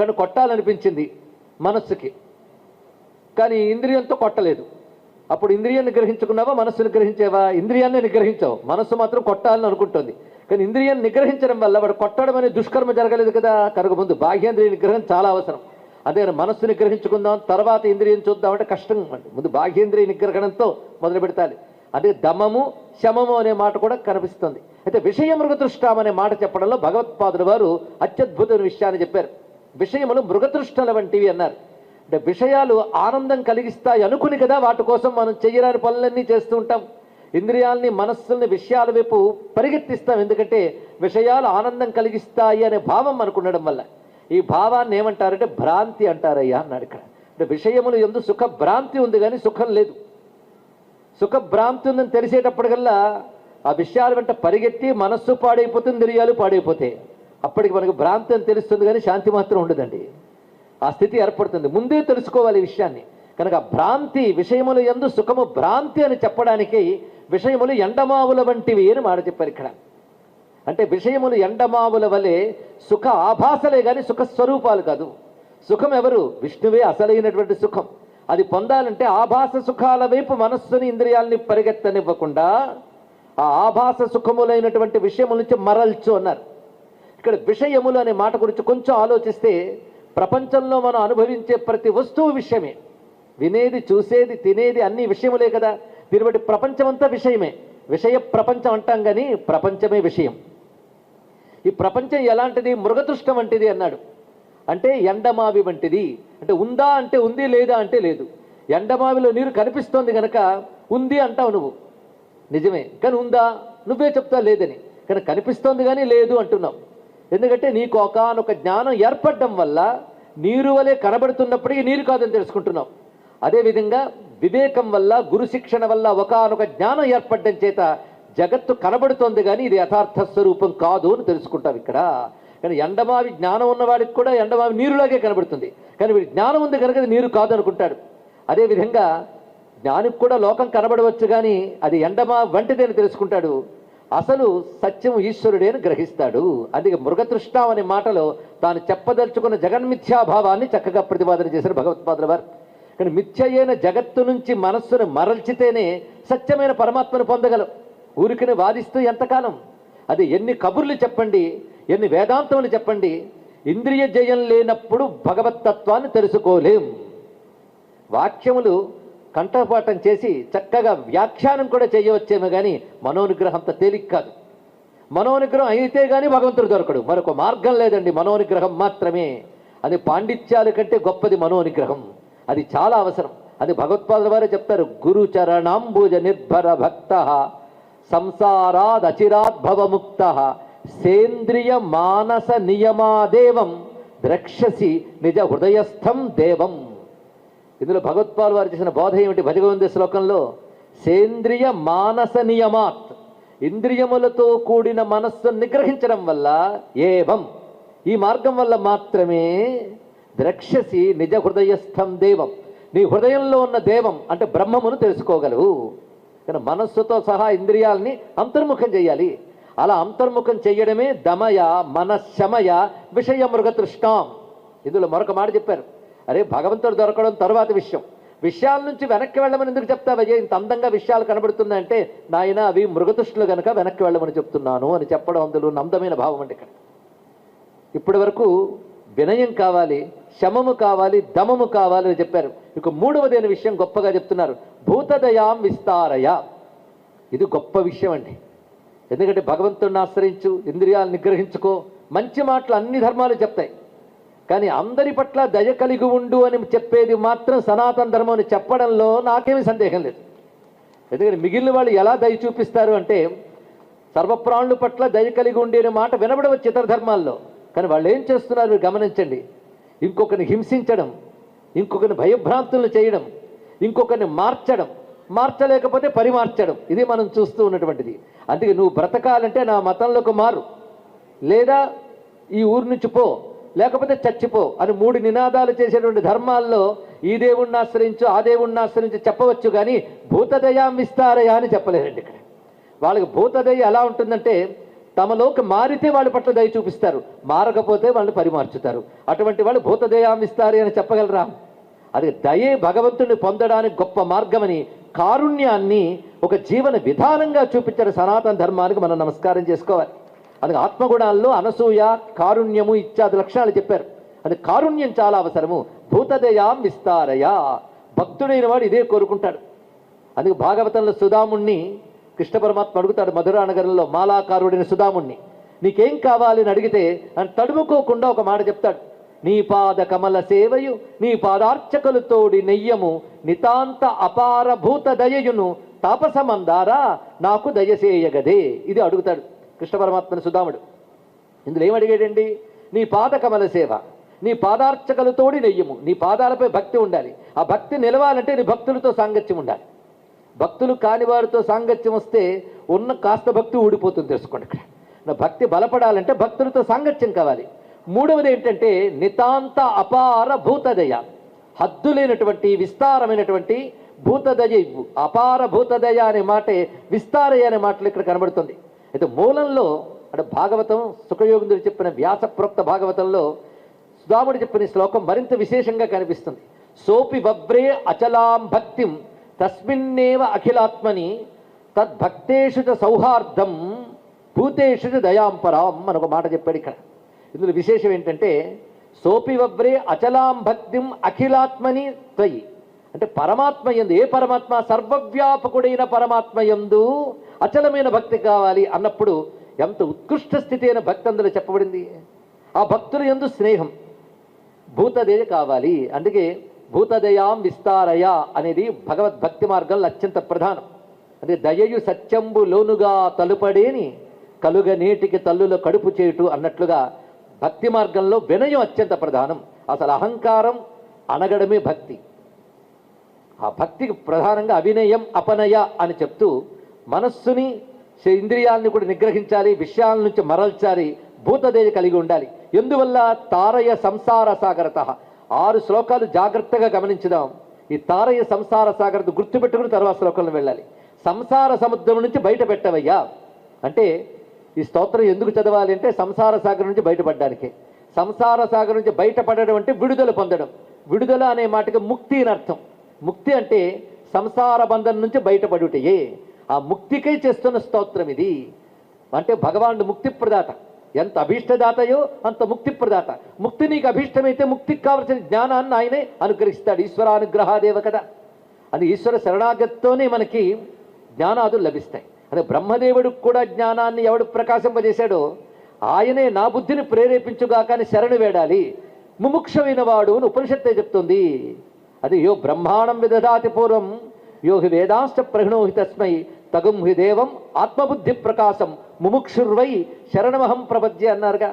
ఒకరిని కొట్టాలనిపించింది మనస్సుకి. కానీ ఇంద్రియంతో కొట్టలేదు. అప్పుడు ఇంద్రియాన్ని గ్రహించుకున్నావా మనస్సును గ్రహించేవా? ఇంద్రియాన్ని నిగ్రహించావు. మనస్సు మాత్రం కొట్టాలని అనుకుంటుంది. కానీ ఇంద్రియాన్ని నిగ్రహించడం వల్ల వాడు కొట్టడం అనే దుష్కర్మ జరగలేదు కదా? కనుక ముందు బాహ్యేంద్రియ నిగ్రహం చాలా అవసరం. అదే మనస్సు నిగ్రహించుకుందాం తర్వాత ఇంద్రియం చూద్దాం అంటే కష్టం అండి. ముందు బాహ్యేంద్రియ నిగ్రహణంతో మొదలు పెడతాలి. అదే దమము శమము అనే మాట కూడా కనిపిస్తుంది. అయితే విషయ మృగతృష్టాం అనే మాట చెప్పడంలో భగవత్పాదుల వారు అత్యద్భుతమైన విషయాన్ని చెప్పారు. విషయములు మృగతృష్టల వంటివి అన్నారు. అంటే విషయాలు ఆనందం కలిగిస్తాయి అనుకుని కదా వాటి కోసం మనం చెయ్యరాని పనులన్నీ చేస్తూ ఉంటాం. ఇంద్రియాల్ని మనస్సుల్ని విషయాల వైపు పరిగెత్తిస్తాం. ఎందుకంటే విషయాలు ఆనందం కలిగిస్తాయి అనే భావం అనుకుండడం వల్ల. ఈ భావాన్ని ఏమంటారంటే భ్రాంతి అంటారయ్యా అన్నాడు ఇక్కడ. అంటే విషయములు ఎందు సుఖ భ్రాంతి ఉంది కానీ సుఖం లేదు. సుఖ భ్రాంతి ఉందని తెలిసేటప్పటికల్లా ఆ విషయాల వెంట పరిగెత్తి మనస్సు పాడైపోతుంది ఇంద్రియాలు పాడైపోతాయి. అప్పటికి మనకు భ్రాంతి అని తెలుస్తుంది కానీ శాంతి మాత్రం ఉండదండి. ఆ స్థితి ఏర్పడుతుంది. ముందే తెలుసుకోవాలి ఈ విషయాన్ని. కనుక భ్రాంతి విషయములు ఎందు సుఖము భ్రాంతి అని చెప్పడానికి విషయములు ఎండమావుల వంటివి అని మాట చెప్పారు ఇక్కడ. అంటే విషయములు ఎండమావుల వలె సుఖ ఆభాసలే కానీ సుఖ స్వరూపాలు కాదు. సుఖం ఎవరు? విష్ణువే అసలైనటువంటి సుఖం. అది పొందాలంటే ఆభాస సుఖాల వైపు మనస్సుని ఇంద్రియాలని పరిగెత్తనివ్వకుండా ఆ ఆభాస సుఖములైనటువంటి విషయముల నుంచి మరల్చు అన్నారు. ఇక్కడ విషయములు అనే మాట గురించి కొంచెం ఆలోచిస్తే ప్రపంచంలో మనం అనుభవించే ప్రతి వస్తువు విషయమే. వినేది చూసేది తినేది అన్ని విషయములే కదా. దీన్ని బట్టి ప్రపంచమంతా విషయమే. విషయ ప్రపంచం అంటాం కానీ ప్రపంచమే విషయం. ఈ ప్రపంచం ఎలాంటిది? మృగతృష్టం వంటిది అన్నాడు. అంటే ఎండమావి వంటిది. అంటే ఉందా అంటే ఉంది లేదా అంటే లేదు. ఎండమావిలో నీరు కనిపిస్తోంది కనుక ఉంది అంటావు నువ్వు. నిజమే. కానీ ఉందా? నువ్వే చెప్తా లేదని. కానీ కనిపిస్తోంది కానీ లేదు అంటున్నావు. ఎందుకంటే నీకు ఒకనొక జ్ఞానం ఏర్పడడం వల్ల నీరు వలె కనబడుతున్నప్పటికీ నీరు కాదని తెలుసుకుంటున్నాం అదేవిధంగా వివేకం వల్ల గురు శిక్షణ వల్ల ఒకనొక జ్ఞానం ఏర్పడడం చేత జగత్తు కనబడుతోంది కానీ ఇది యథార్థ స్వరూపం కాదు అని తెలుసుకుంటాం ఇక్కడ. కానీ ఎండమావి జ్ఞానం ఉన్నవాడికి కూడా ఎండమావి నీరులాగే కనబడుతుంది. కానీ వీడి జ్ఞానం ఉంది కనుక అది నీరు కాదు అనుకుంటాడు. అదేవిధంగా జ్ఞానికి కూడా లోకం కనబడవచ్చు కానీ అది ఎండమా వంటిదని అని తెలుసుకుంటాడు. అసలు సత్యం ఈశ్వరుడే అని గ్రహిస్తాడు. అందుకే మృగతృష్ణ అనే మాటలో తాను చెప్పదలుచుకున్న జగన్మిథ్యాభావాన్ని చక్కగా ప్రతిపాదన చేశారు భగవత్పాదుల వారు. కానీ మిథ్యయైన జగత్తు నుంచి మనస్సును మరల్చితేనే సత్యమైన పరమాత్మను పొందగలం. ఊరికని వాదిస్తూ ఎంతకాలం? అది ఎన్ని కబుర్లు చెప్పండి ఎన్ని వేదాంతములు చెప్పండి ఇంద్రియ జయం లేనప్పుడు భగవత్తత్వాన్ని తెలుసుకోలేం. వాక్యములు కంఠపాఠం చేసి చక్కగా వ్యాఖ్యానం కూడా చేయవచ్చేమో కానీ మనోనిగ్రహంత తేలిక కాదు. మనోనిగ్రహం అయితే కానీ భగవంతుడు దొరకడు. మరొక మార్గం లేదండి మనోనిగ్రహం మాత్రమే. అది పాండిత్యాల కంటే గొప్పది మనోనిగ్రహం. అది చాలా అవసరం. అది భగవత్పాదుల వారే చెప్తారు. గురు చరణాంబుజ నిర్భర భక్త సంసారాద్ అచిరాద్భవముక్త సేంద్రియ మానస నియమాదేవం ద్రక్షసి నిజ హృదయస్థం దేవం. ఇందులో భగవత్పాల్ వారు చేసిన బోధ ఏమిటి? భజగోవింద శ్లోకంలో సేంద్రియ మానస నియమాత్ ఇంద్రియములతో కూడిన మనస్సును నిగ్రహించడం వల్ల ఏవం ఈ మార్గం వల్ల మాత్రమే ద్రక్షసి నిజ హృదయస్థం దేవం. నీ హృదయంలో ఉన్న దేవం అంటే బ్రహ్మమును తెలుసుకోగలవు. కానీ మనస్సుతో సహా ఇంద్రియాలని అంతర్ముఖం చేయాలి. అలా అంతర్ముఖం చేయడమే దమయ మనశమయ విషయ మృగతృష్టాం ఇందులో మరొక మాట చెప్పారు. అరే భగవంతుడు దొరకడం తర్వాత విషయం. విషయాల నుంచి వెనక్కి వెళ్ళమని ఎందుకు చెప్తావు? అయ్యే ఇంత అందంగా విషయాలు కనబడుతున్నాయంటే నాయన అవి మృగతృష్టులు కనుక వెనక్కి వెళ్ళమని చెప్తున్నాను అని చెప్పడం అందులో నందమైన భావం అండి ఇక్కడ. ఇప్పటి వరకు వినయం కావాలి శమము కావాలి దమము కావాలి అని చెప్పారు. ఇక మూడవదైన విషయం గొప్పగా చెప్తున్నారు. భూతదయాం విస్తారయ. ఇది గొప్ప విషయం అండి. ఎందుకంటే భగవంతుడిని ఆశ్రయించు ఇంద్రియాలు నిగ్రహించుకో మంచి మాటలు అన్ని ధర్మాలు చెప్తాయి. కానీ అందరి పట్ల దయ కలిగి ఉండు అని చెప్పేది మాత్రం సనాతన ధర్మం అని చెప్పడంలో నాకేమీ సందేహం లేదు. ఎందుకంటే మిగిలిన వాళ్ళు ఎలా దయ చూపిస్తారు అంటే సర్వప్రాణుల పట్ల దయ కలిగి ఉండే మాట వినబడవచ్చు ఇతర ధర్మాల్లో. కానీ వాళ్ళు ఏం చేస్తున్నారు మీరు గమనించండి. ఇంకొకరిని హింసించడం ఇంకొకరిని భయభ్రాంతులను చేయడం ఇంకొకరిని మార్చడం మార్చలేకపోతే పరిమార్చడం ఇది మనం చూస్తూ ఉన్నటువంటిది. అందుకే నువ్వు బ్రతకాలంటే నా మతంలోకి మారు. లేదా ఈ ఊరు నుంచి పో. లేకపోతే చచ్చిపో అని మూడు నినాదాలు చేసేటువంటి ధర్మాల్లో ఈ దేవుణ్ణి ఆశ్రయించు ఆ దేవుణ్ణి ఆశ్రయించు చెప్పవచ్చు కానీ భూతదయాం విస్తారయా అని చెప్పలేరండి ఇక్కడ. వాళ్ళకి భూతదయ ఎలా ఉంటుందంటే తమలోకి మారితే వాళ్ళ పట్ల దయ చూపిస్తారు మారకపోతే వాళ్ళు పరిమార్చుతారు. అటువంటి వాళ్ళు భూతదయామిస్తారు అని చెప్పగలరా? అది దయే భగవంతుని పొందడానికి గొప్ప మార్గమని కారుణ్యాన్ని ఒక జీవన విధానంగా చూపించారు సనాతన ధర్మానికి మనం నమస్కారం చేసుకోవాలి. అందుకే ఆత్మగుణాల్లో అనసూయ కారుణ్యము ఇత్యాది లక్షణాలు చెప్పారు. అది కారుణ్యం చాలా అవసరము. భూతదయాం విస్తారయ. భక్తుడైన వాడు ఇదే కోరుకుంటాడు. అందుకే భాగవతంలో సుధాముణ్ణి కృష్ణ పరమాత్మ అడుగుతాడు మధురా నగరంలో మాలాకారుడైన సుధాముణ్ణి నీకేం కావాలి అని అడిగితే అని తడుముకోకుండా ఒక మాట చెప్తాడు. నీ పాద కమల సేవయు నీ పాదార్చకులు తోడి నెయ్యము నితాంత అపార భూత దయయును తాపసమందారా నాకు దయసేయగదే ఇది అడుగుతాడు. కృష్ణ పరమాత్మని సుధాముడు. ఇందులో ఏమడిగాడండి నీ పాద కమల సేవ నీ పాదార్చకలతోడి నెయ్యము నీ పాదాలపై భక్తి ఉండాలి. ఆ భక్తి నిలవాలంటే నీ భక్తులతో సాంగత్యం ఉండాలి. భక్తులు కాని వారితో సాంగత్యం వస్తే ఉన్న కాస్త భక్తి ఊడిపోతుంది తెలుసుకోండి ఇక్కడ. నా భక్తి బలపడాలంటే భక్తులతో సాంగత్యం కావాలి. మూడవది ఏంటంటే నితాంత అపార భూతదయ. హద్దు లేనటువంటి విస్తారమైనటువంటి భూతదయ ఇవ్వు. అపార భూతదయ అనే మాటే విస్తారయ అనే మాటలు ఇక్కడ కనబడుతుంది. అయితే మూలంలో అంటే భాగవతం సుఖయోగుందుడు చెప్పిన వ్యాసప్రోక్త భాగవతంలో సుధాముడు చెప్పిన శ్లోకం మరింత విశేషంగా కనిపిస్తుంది. సోపి వవ్రే అచలాం భక్తిం తస్మిన్నేవ అఖిలాత్మని తద్భక్తేషు చ సౌహార్దం భూతేషు చ దయాంపరాం అని ఒక మాట చెప్పాడు ఇక్కడ. ఇందులో విశేషం ఏంటంటే సోపి వవ్రే అచలాం భక్తిం అఖిలాత్మని త్వయి. అంటే పరమాత్మ ఎందు ఏ పరమాత్మ? సర్వవ్యాపకుడైన పరమాత్మ ఎందు అచలమైన భక్తి కావాలి అన్నప్పుడు ఎంత ఉత్కృష్ట స్థితి అయిన భక్తి అందులో చెప్పబడింది. ఆ భక్తుల ఎందు స్నేహం. భూతదేయ కావాలి. అందుకే భూతదయాం విస్తారయ అనేది భగవద్భక్తి మార్గంలో అత్యంత ప్రధానం. అంటే దయయు సత్యంబు లోనుగా తలుపడేని కలుగ నేటికి తల్లుల కడుపు చేటు అన్నట్లుగా భక్తి మార్గంలో వినయం అత్యంత ప్రధానం. అసలు అహంకారం అనగడమే భక్తి. ఆ భక్తికి ప్రధానంగా అవినయం అపనయ అని చెప్తూ మనస్సుని శ- ఇంద్రియాలను కూడా నిగ్రహించాలి విషయాల నుంచి మరల్చాలి భూతదేయ కలిగి ఉండాలి. ఎందువల్ల? తారయ సంసార సాగరత. ఆరు శ్లోకాలు జాగ్రత్తగా గమనించుదాం. ఈ తారయ సంసార సాగరత గుర్తుపెట్టుకుని తర్వాత శ్లోకంలో వెళ్ళాలి. సంసార సముద్రం నుంచి బయట పెట్టవయ్యా. అంటే ఈ స్తోత్రం ఎందుకు చదవాలి అంటే సంసార సాగరం నుంచి బయటపడడానికి. సంసార సాగరం నుంచి బయటపడడం అంటే విడుదల పొందడం. విడుదల అనే మాటకి ముక్తి అని అర్థం. ముక్తి అంటే సంసార బంధం నుంచి బయటపడుటయే ఆ ముక్తికై చేస్తున్న స్తోత్రం ఇది. అంటే భగవానుడు ముక్తి ప్రదాత ఎంత అభీష్టదాతయో అంత ముక్తి ప్రదాత ముక్తి నీకు అభీష్టమైతే ముక్తికి కావలసిన జ్ఞానాన్ని ఆయనే అనుగ్రహిస్తాడు. ఈశ్వరానుగ్రహాదేవ కదా అది ఈశ్వర శరణాగతితోనే మనకి జ్ఞానాదులు లభిస్తాయి. అదే బ్రహ్మదేవుడికి కూడా జ్ఞానాన్ని ఎవడు ప్రకాశింపజేశాడో ఆయనే నా బుద్ధిని ప్రేరేపించుగా కానీ శరణు వేడాలి. ముముక్షమైన వాడు అని ఉపనిషత్తే చెప్తుంది. అది యో బ్రహ్మాండం విదదాతి పూర్వం యో హి వేదాంశ ప్రహిణోహి తస్మై తగుం హి దేవం ఆత్మబుద్ధి ప్రకాశం ముముక్షుర్వై శరణమహం ప్రపద్య అన్నారుగా.